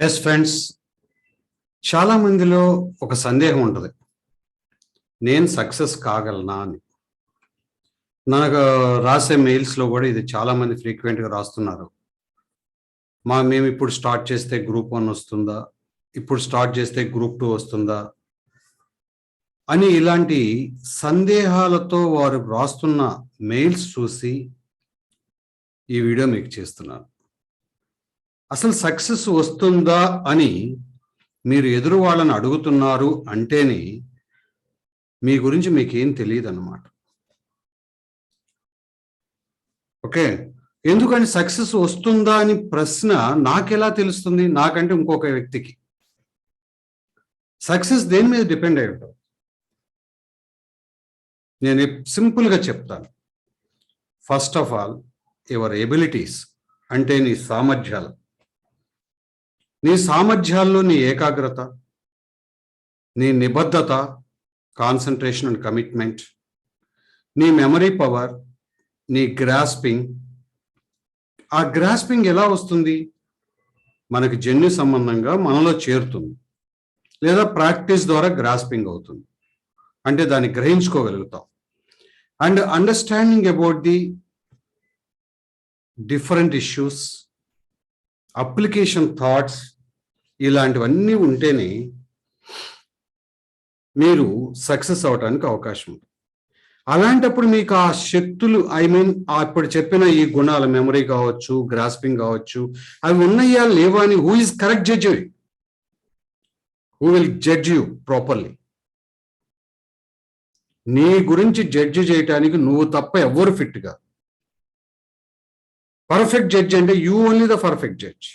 Yes friends చాలా మందిలో ఒక సందేహం ఉంటుంది. నేను సక్సెస్ కాగలనా అని. నాకు రాసే మెయిల్స్లో కూడా ఇది చాలామంది ఫ్రీక్వెంట్గా రాస్తున్నారు. మా మేము ఇప్పుడు స్టార్ట్ చేస్తే గ్రూప్ వన్ వస్తుందా? ఇప్పుడు స్టార్ట్ చేస్తే గ్రూప్ టూ వస్తుందా? అని ఇలాంటి సందేహాలతో వారు రాస్తున్న మెయిల్స్ చూసి ఈ వీడియో మీకు చేస్తున్నాను. అసలు సక్సెస్ వస్తుందా అని మీరు ఎదురు వాళ్ళని అడుగుతున్నారు అంటేనే మీ గురించి మీకేం తెలియదు అన్నమాట ఓకే? ఎందుకని సక్సెస్ వస్తుందా అని ప్రశ్న నాకెలా తెలుస్తుంది? నాకంటే ఇంకొక వ్యక్తికి. సక్సెస్ దేని మీద డిపెండ్ అయి ఉంటాం నేను సింపుల్గా చెప్తాను. First of all your abilities అంటే నీ సామర్థ్యాలు. నీ సామర్థ్యాల్లో నీ ఏకాగ్రత నీ నిబద్ధత కాన్సన్ట్రేషన్ అండ్ కమిట్మెంట్ నీ మెమరీ పవర్ నీ గ్రాస్పింగ్ ఆ గ్రాస్పింగ్ ఎలా వస్తుంది? మనకు జన్యు సంబంధంగా మనలో చేరుతుంది. లేదా ప్రాక్టీస్ ద్వారా గ్రాస్పింగ్ అవుతుంది. అంటే దాన్ని గ్రహించుకోగలుగుతాం. And understanding about the different issues application thoughts ఇలాంటివన్నీ ఉంటేనే మీరు సక్సెస్ అవడానికి అవకాశం ఉంది అలాంటప్పుడు మీకు ఆ శక్తులు ఐ మీన్ ఇప్పుడు చెప్పిన ఈ గుణాల మెమరీ కావచ్చు గ్రాస్పింగ్ కావచ్చు అవి ఉన్నాయా లేవా అని who is correct judge who will judge you properly నీ గురించి జడ్జి చేయటానికి నువ్వు తప్ప ఎవరు ఫిట్గా పర్ఫెక్ట్ జడ్జ్ అంటే you only the perfect judge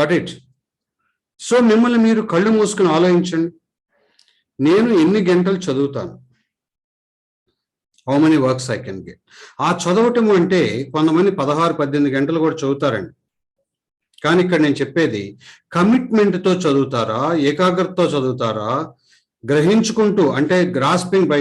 got it so మిమ్మల్ని మీరు కళ్ళు మూసుకుని ఆలోచించండి. నేను ఎన్ని గంటలు చదువుతాను? How many works I can get ఆ చదవటం అంటే కొంతమంది పదహారు పద్దెనిమిది గంటలు కూడా చదువుతారండి. కానీ ఇక్కడ నేను చెప్పేది కమిట్మెంట్తో చదువుతారా? ఏకాగ్రతతో చదువుతారా? గ్రహించుకుంటూ అంటే grasping by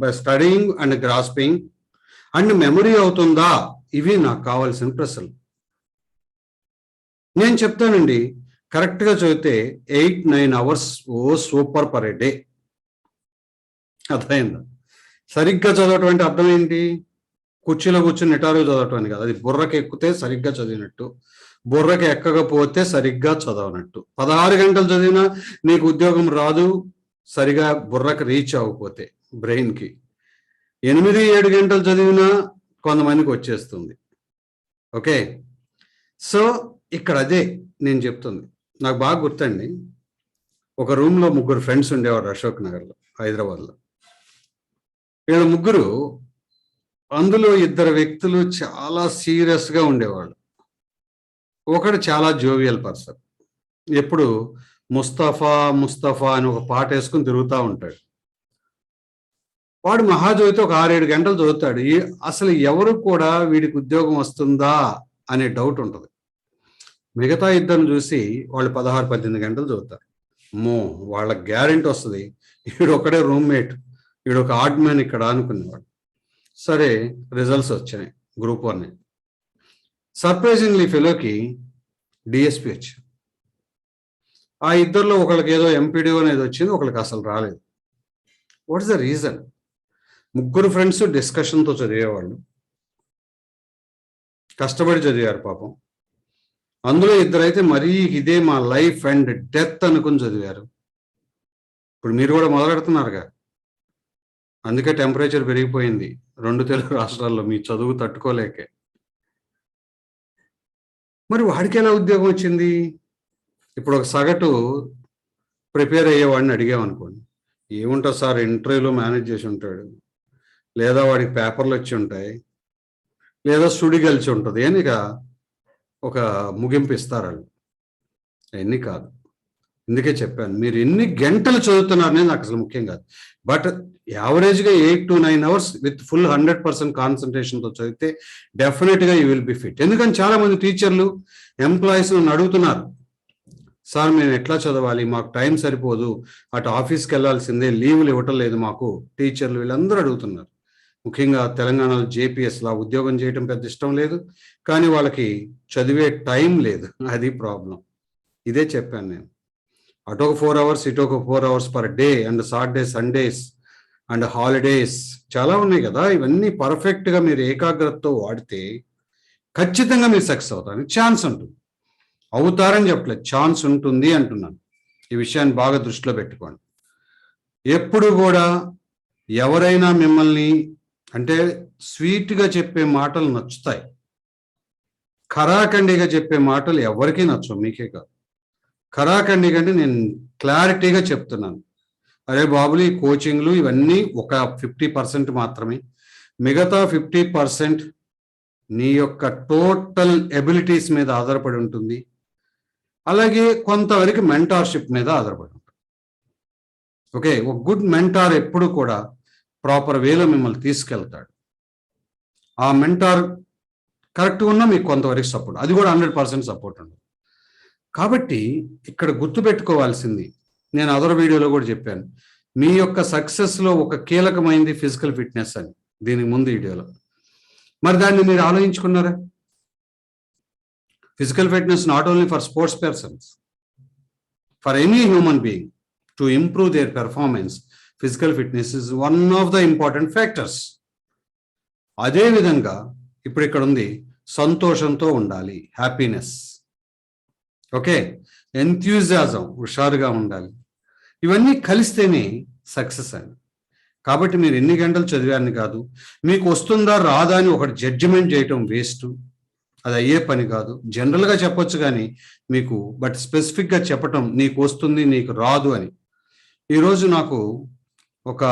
by studying and grasping and memory అవుతుందా? ఇవి నాకు కావాల్సిన ప్రశ్నలు. నేను చెప్తానండి. కరెక్ట్గా చదివితే ఎయిట్ నైన్ అవర్స్ ఓ సూపర్ పర్ ఏ డే. అర్థమైందా? సరిగ్గా చదవటం అంటే అర్థం ఏంటి కుర్చీలో కూర్చొని నిటారు చదవటం అని కాదు. అది బుర్రకి ఎక్కితే సరిగ్గా చదివినట్టు. బుర్రకి ఎక్కకపోతే సరిగ్గా చదవనట్టు. పదహారు గంటలు చదివినా నీకు ఉద్యోగం రాదు. సరిగా బుర్రకు రీచ్ అవ్వకపోతే బ్రెయిన్కి. ఎనిమిది ఏడు గంటలు చదివినా కొంతమందికి వచ్చేస్తుంది. ఓకే? సో ఇక్కడ అదే నేను చెప్తుంది. నాకు బాగా గుర్తండి. ఒక రూమ్లో ముగ్గురు ఫ్రెండ్స్ ఉండేవారు అశోక్ నగర్లో హైదరాబాద్లో. వీళ్ళ ముగ్గురు అందులో ఇద్దరు వ్యక్తులు చాలా సీరియస్గా ఉండేవాళ్ళు. ఒకడు చాలా జోవియల్ పర్సన్. ఎప్పుడు ముస్తఫా ముస్తఫా అని ఒక పాట వేసుకుని తిరుగుతూ ఉంటాడు. వాడు మహాజోయితో ఒక ఆరేడు గంటలు చదువుతాడు. అసలు ఎవరు కూడా వీడికి ఉద్యోగం వస్తుందా అనే డౌట్ ఉంటుంది. మిగతా ఇద్దరిని చూసి వాళ్ళు పదహారు పద్దెనిమిది గంటలు చదువుతారు. మో వాళ్ళ గ్యారెంటీ వస్తుంది. ఈడు ఒకడే రూమ్మేట్ ఈడు ఒక ఆర్ట్ మ్యాన్ ఇక్కడ అనుకునేవాడు. సరే రిజల్ట్స్ వచ్చాయి గ్రూప్ వన్ సర్ప్రైజింగ్లీ ఫెలోకి డిఎస్పి వచ్చింది ఆ ఇద్దరిలో ఒకళ్ళకి ఏదో ఎంపీడీఓ అనేది వచ్చింది ఒకళ్ళకి అసలు రాలేదు. వాట్ ఇస్ ద రీజన్ ముగ్గురు ఫ్రెండ్స్ డిస్కషన్తో చదివేవాళ్ళు. కష్టపడి చదివారు పాపం. అందులో ఇద్దరైతే మరీ ఇదే మా లైఫ్ అండ్ డెత్ అనుకుని చదివారు. ఇప్పుడు మీరు కూడా మొదలెడుతున్నారుగా. అందుకే టెంపరేచర్ పెరిగిపోయింది. రెండు తెలుగు రాష్ట్రాల్లో మీ చదువు తట్టుకోలేకే. మరి వాడికి ఎలా ఉద్యోగం వచ్చింది? ఇప్పుడు ఒక సగటు ప్రిపేర్ అయ్యేవాడిని అడిగామనుకోండి ఏముంటుంది సార్ ఇంటర్వ్యూలో మేనేజ్ చేసి ఉంటాడు. లేదా వాడికి పేపర్లు వచ్చి ఉంటాయి. లేదా సుడి కలిసి ఉంటుంది. అని ఒక ముగింపు ఇస్తారు వాళ్ళు ఎన్ని కాదు. అందుకే చెప్పాను. మీరు ఎన్ని గంటలు చదువుతున్నారు అనేది నాకు అసలు ముఖ్యం కాదు. బట్ యావరేజ్గా eight to nine hours with full hundred percent కాన్సన్ట్రేషన్తో చదివితే డెఫినెట్గా యూ విల్ బి ఫిట్. ఎందుకని చాలా మంది టీచర్లు ఎంప్లాయీస్ నన్ను అడుగుతున్నారు. సార్ మేము ఎట్లా చదవాలి? మాకు టైం సరిపోదు. అటు ఆఫీస్కి వెళ్ళాల్సిందే లీవులు ఇవ్వటం లేదు మాకు. టీచర్లు వీళ్ళందరూ అడుగుతున్నారు. ముఖ్యంగా తెలంగాణలో జేపీఎస్ లా ఉద్యోగం చేయడం పెద్ద ఇష్టం లేదు కానీ వాళ్ళకి చదివే టైం లేదు. అది ప్రాబ్లం. ఇదే చెప్పాను నేను. అటు ఒక ఫోర్ అవర్స్ ఇటు ఒక four hours per day and Saturday Sundays and holidays చాలా ఉన్నాయి కదా. ఇవన్నీ పర్ఫెక్ట్గా మీరు ఏకాగ్రతతో వాడితే ఖచ్చితంగా మీరు సక్సెస్ అవుతారు. ఛాన్స్ ఉంటుంది. అవుతారని చెప్పలేదు ఛాన్స్ ఉంటుంది అంటున్నాను. ఈ విషయాన్ని బాగా దృష్టిలో పెట్టుకోండి. ఎప్పుడు కూడా ఎవరైనా మిమ్మల్ని అంటే స్వీట్గా చెప్పే మాటలు నచ్చుతాయి. ఖరాఖండిగా చెప్పే మాటలు ఎవరికీ నచ్చవు మీకే కాదు. ఖరాఖండి కంటే నేను క్లారిటీగా చెప్తున్నాను. అరే బాబులు ఈ కోచింగ్లు ఇవన్నీ ఒక ఫిఫ్టీ పర్సెంట్ మాత్రమే. మిగతా ఫిఫ్టీ పర్సెంట్ నీ యొక్క టోటల్ ఎబిలిటీస్ మీద ఆధారపడి ఉంటుంది. అలాగే కొంతవరకు మెంటార్షిప్ మీద ఆధారపడి ఉంటుంది. ఓకే ఒక గుడ్ మెంటార్ ఎప్పుడు కూడా ప్రాపర్ వేలో మిమ్మల్ని తీసుకెళ్తాడు. ఆ మెంటార్ కరెక్ట్గా ఉన్నా మీకు కొంతవరకు సపోర్ట్ అది కూడా హండ్రెడ్ పర్సెంట్ సపోర్ట్ ఉండదు కాబట్టి ఇక్కడ గుర్తుపెట్టుకోవాల్సింది నేను అదర్ వీడియోలో కూడా చెప్పాను మీ యొక్క సక్సెస్లో ఒక కీలకమైంది ఫిజికల్ ఫిట్నెస్ అని దీనికి ముందు వీడియోలో. మరి దాన్ని మీరు ఆలోచించుకున్నారా? Physical fitness not only for sports persons for any human being to improve their performance physical fitness is one of the important factors అదేవిధంగా ఇప్పుడు ఇక్కడ ఉంది సంతోషంతో ఉండాలి హ్యాపీనెస్ ఓకే ఎంథ్యూజాజం హుషారుగా ఉండాలి. ఇవన్నీ కలిస్తేనే సక్సెస్ అండి కాబట్టి మీరు ఎన్ని గంటలు చదివారని కాదు మీకు వస్తుందా రాదా అని ఒకటి జడ్జిమెంట్ చేయటం వేస్ట్ అది అయ్యే పని కాదు. జనరల్గా చెప్పొచ్చు కానీ మీకు బట్ స్పెసిఫిక్గా చెప్పటం నీకు వస్తుంది నీకు రాదు అని. ఈరోజు నాకు ఒక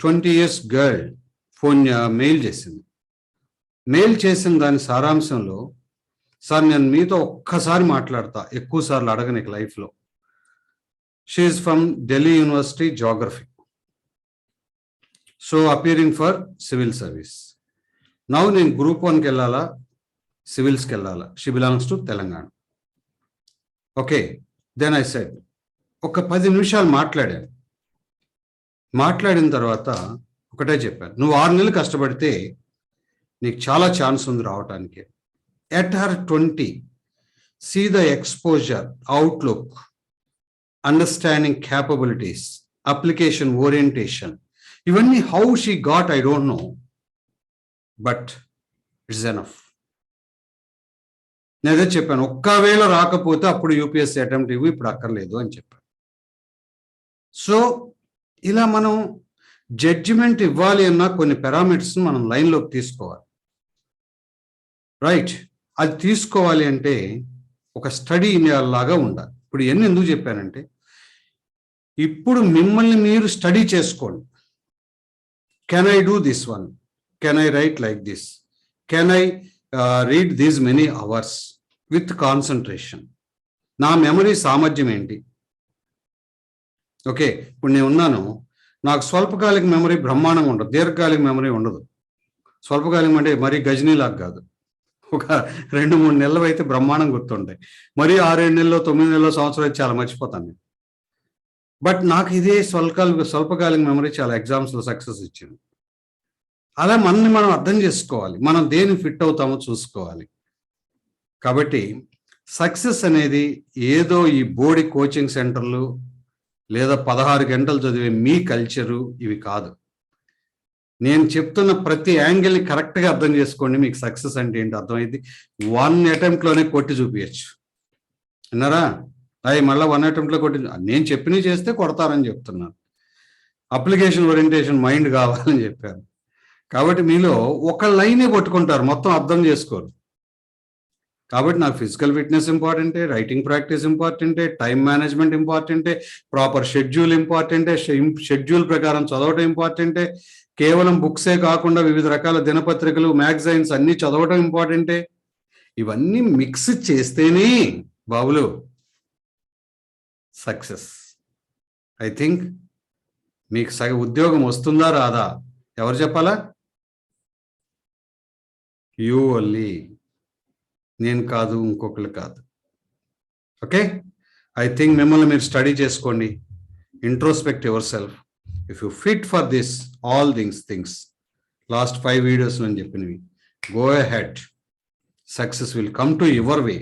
twenty years girl phone mail చేసింది. మెయిల్ చేసిన దాని సారాంశంలో సార్ నేను మీతో ఒక్కసారి మాట్లాడతా ఎక్కువ సార్లు అడగనికి లైఫ్లో. She's from Delhi university geography so appearing for civil service నవ్వు నేను గ్రూప్ వన్కి వెళ్ళాలా? సివిల్స్కి వెళ్ళాలా? She belongs to Telangana okay then I said ఒక పది నిమిషాలు మాట్లాడాను. మాట్లాడిన తర్వాత ఒకటే చెప్పాను. నువ్వు ఆరు నెలలు కష్టపడితే నీకు చాలా ఛాన్స్ ఉంది రావటానికి. At her twenty see the exposure outlook understanding capabilities application orientation ఇవన్నీ how she got I don't know but it's enough నేనే చెప్పాను. ఒక్కవేళ రాకపోతే అప్పుడు యూపీఎస్సీ అటెంప్ట్ ఇవ్వు ఇప్పుడు అక్కర్లేదు అని చెప్పాను. సో ఇలా మనం జడ్జిమెంట్ ఇవ్వాలి అన్న కొన్ని పారామీటర్స్ మనం లైన్లోకి తీసుకోవాలి. రైట్ అది తీసుకోవాలి అంటే ఒక స్టడీ లాగా ఉండాలి. ఇప్పుడు ఎన్ని ఎందుకు చెప్పానంటే ఇప్పుడు మిమ్మల్ని మీరు స్టడీ చేసుకోండి. Can I do this one can I write like this can I read these many hours with concentration నా మెమరీ సామర్థ్యం ఏంటి? ఓకే ఇప్పుడు నేను ఉన్నాను. నాకు స్వల్పకాలిక మెమరీ బ్రహ్మాండంగా ఉండదు. దీర్ఘకాలిక మెమరీ ఉండదు. స్వల్పకాలికం అంటే మరీ గజనీలాగా కాదు. ఒక రెండు మూడు నెలలు అయితే బ్రహ్మాండం గుర్తుంటాయి. మరీ ఆరేడు నెలలో తొమ్మిది నెలలో సంవత్సరం అయితే చాలా మర్చిపోతాను నేను. బట్ నాకు ఇదే స్వల్పకాలిక స్వల్పకాలిక మెమరీ చాలా ఎగ్జామ్స్లో సక్సెస్ ఇచ్చింది. అలా మనల్ని మనం అర్థం చేసుకోవాలి. మనం దేని ఫిట్ అవుతామో చూసుకోవాలి. కాబట్టి సక్సెస్ అనేది ఏదో ఈ బోడి కోచింగ్ సెంటర్లు లేదా పదహారు గంటలు చదివే మీ కల్చరు ఇవి కాదు. నేను చెప్తున్న ప్రతి యాంగిల్ని కరెక్ట్గా అర్థం చేసుకోండి మీకు సక్సెస్ అంటే ఏంటి అర్థమైంది. వన్ అటెంప్ట్లోనే కొట్టి చూపించచ్చు విన్నారా? అవి మళ్ళీ వన్ అటెంప్ట్లో కొట్టి నేను చెప్పినవి చేస్తే కొడతారని చెప్తున్నాను. అప్లికేషన్ ఓరియంటేషన్ మైండ్ కావాలని చెప్పాను కాబట్టి మీలో ఒక లైనే పట్టుకుంటారు మొత్తం అర్థం చేసుకోరు. కాబట్టి నాకు ఫిజికల్ ఫిట్నెస్ ఇంపార్టెంటే రైటింగ్ ప్రాక్టీస్ ఇంపార్టెంటే టైం మేనేజ్మెంట్ ఇంపార్టెంటే ప్రాపర్ షెడ్యూల్ ఇంపార్టెంటే షెడ్యూల్ ప్రకారం చదవటం ఇంపార్టెంటే కేవలం బుక్సే కాకుండా వివిధ రకాల దినపత్రికలు మ్యాగజైన్స్ అన్ని చదవటం ఇంపార్టెంటే ఇవన్నీ మిక్స్ చేస్తేనే బాబులు సక్సెస్ ఐ థింక్ మీకు సగ ఉద్యోగం వస్తుందా రాదా? ఎవరు చెప్పాలా? యూ ఓన్లీ నేను కాదు ఇంకొకరు కాదు. ఓకే? ఐ థింక్ మిమ్మల్ని మీరు స్టడీ చేసుకోండి. Introspect your self if you fit for this all things things last five videos అని చెప్పినవి go head success will come to your way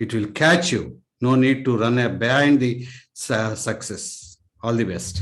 it will catch you no need to run a behind the success all the best